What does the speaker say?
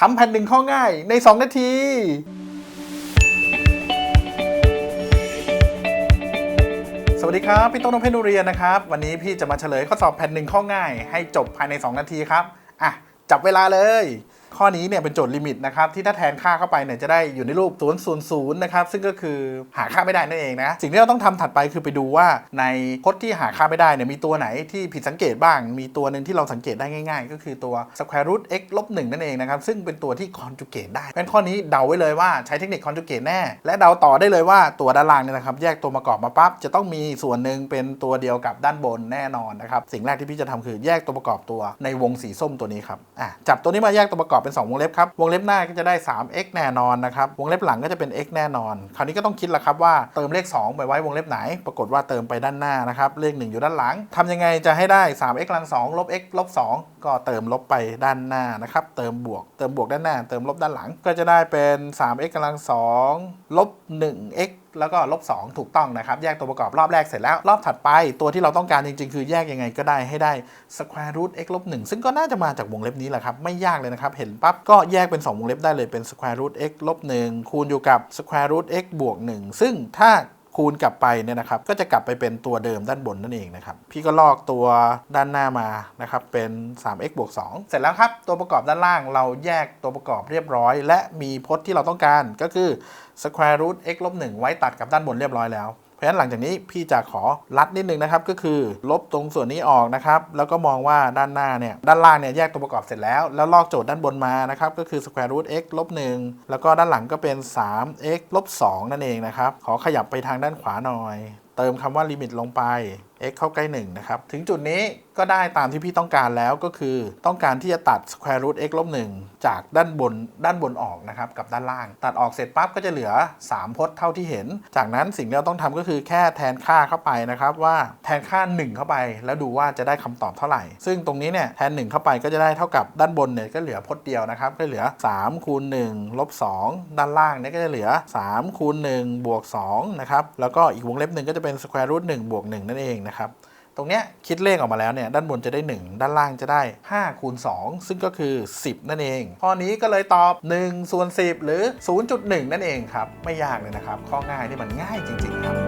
ทำแผ่นหนึ่งข้อง่ายใน 2 นาที สวัสดีครับ พี่ต้นนพเพนุเรียนนะครับ วันนี้พี่จะมาเฉลยข้อสอบแผ่นหนึ่งข้อง่าย ให้จบภายใน 2 นาทีครับ อะ จับเวลาเลย ข้อนี้เนี่ยเป็นโจทย์ลิมิตนะครับที่ถ้าแทนค่าเข้าไปเนี่ยจะได้อยู่ในรูป0 0 0นะครับซึ่งก็คือหาค่าไม่ได้นั่นเองนะสิ่งที่เราต้องทำถัดไปคือไปดูว่าในพจน์ที่หาค่าไม่ได้เนี่ยมีตัวไหนที่ผิดสังเกตบ้าง มีตัวหนึ่งที่เราสังเกตได้ง่าย ๆ ก็คือตัว square root x ลบ1นั่นเองนะครับซึ่งเป็นตัวที่ conjugate ได้เป็นข้อนี้เดาไว้เลยว่าใช้เทคนิค conjugate แน่ และเดาต่อได้เลยว่าตัวด้านล่างเนี่ยนะครับแยกตัวประกอบมาปั๊บจะต้องมีส่วนหนึ่งเป็นตัวเดียวกับด้านบนแน่นอนนะครับสิ่งแรกที่พี่จะทำคือแยกตัวประกอบตัวในวงสีส้มตัวนี้ครับอะจับตัวนี้มาแยกตัวประกอบเป็น 2 วงเล็บครับ วงเล็บหน้าก็จะได้ 3x แน่นอนนะครับ วงเล็บหลังก็จะเป็น x แน่นอน คราวนี้ก็ต้องคิดละครับว่าเติมเลข 2 ไปไว้วงเล็บไหน ปรากฏว่าเติมไปด้านหน้านะครับ เลข 1 อยู่ด้านหลังทำยังไงจะให้ได้ 3x กำลัง2ลบ x ลบ 2 ก็เติมลบไปด้านหน้านะครับ เติมบวก เติมบวกด้านหน้า เติมลบด้านหลัง ก็จะได้เป็น 3x กำลัง2ลบ 1x แล้วก็ลบ2ถูกต้องนะครับ แยกตัวประกอบรอบแรกเสร็จแล้ว รอบถัดไปตัวที่เราต้องการจริง ๆ คือแยกยังไงก็ได้ให้ได้ square root x ลบ1ซึ่งก็น่าจะมาจากวงเล็บนี้แหละครับ ไม่ยากเลยนะครับ เห็นปั๊บก็แยกเป็น 2 วงเล็บได้เลยเป็น square root x ลบ1คูณอยู่กับ square root x บวก1ซึ่งถ้า คูณกลับไปเนี่ยนะครับก็จะกลับไปเป็นตัวเดิมด้านบนนั่นเองนะครับพี่ก็ลอกตัวด้านหน้ามานะครับเป็น 3x บวก2เสร็จแล้วครับตัวประกอบด้านล่างเราแยกตัวประกอบเรียบร้อย และมีพจน์ที่เราต้องการก็คือ square root x ลบ1ไว้ตัดกับด้านบนเรียบร้อยแล้ว เพราะฉะนั้นหลังจากนี้พี่จะขอลัดนิดนึงนะครับ ก็คือลบตรงส่วนนี้ออกนะครับ แล้วก็มองว่าด้านหน้าเนี่ย ด้านล่างเนี่ยแยกตัวประกอบเสร็จแล้ว แล้วลอกโจทย์ด้านบนมานะครับ ก็คือ square root x ลบ1แล้วก็ด้านหลังก็เป็น 3x ลบ2นั่นเองนะครับ ขอขยับไปทางด้านขวาหน่อย เติมคำว่าลิมิตลงไป x เข้าใกล้1นะครับ ถึงจุดนี้ ก็ได้ตามที่พี่ต้องการแล้วก็คือต้องการที่จะตัด square root x ลบ1จากด้านบนด้านบนออกนะครับกับด้านล่าง ตัดออกเสร็จปั๊บก็จะเหลือ 3 พจน์เท่าที่เห็น จากนั้นสิ่งที่เราต้องทำก็คือแค่แทนค่าเข้าไปนะครับว่าแทนค่า 1 เข้าไป แล้วดูว่าจะได้คำตอบเท่าไหร่ ซึ่งตรงนี้เนี่ยแทน 1 เข้าไปก็จะได้เท่ากับด้านบนเนี่ยก็เหลือพจน์เดียวนะครับก็เหลือ3คูณ1ลบ2ด้านล่างเนี่ยก็จะเหลือ3คูณ1บวก2นะครับแล้วก็อีกวงเล็บหนึ่งก็จะเป็น square root 1บวก1นั่นเองนะครับ ตรงเนี้ยคิดเลขออกมาแล้วเนี่ยด้านบนจะได้ 1 ด้านล่างจะได้5คูณ2ซึ่งก็คือ 10 นั่นเอง ข้อนี้ก็เลยตอบ1ส่วน10 หรือ 0.1 นั่นเองครับ ไม่ยากเลยนะครับ ข้อง่ายนี่มันง่ายจริง ๆ ครับ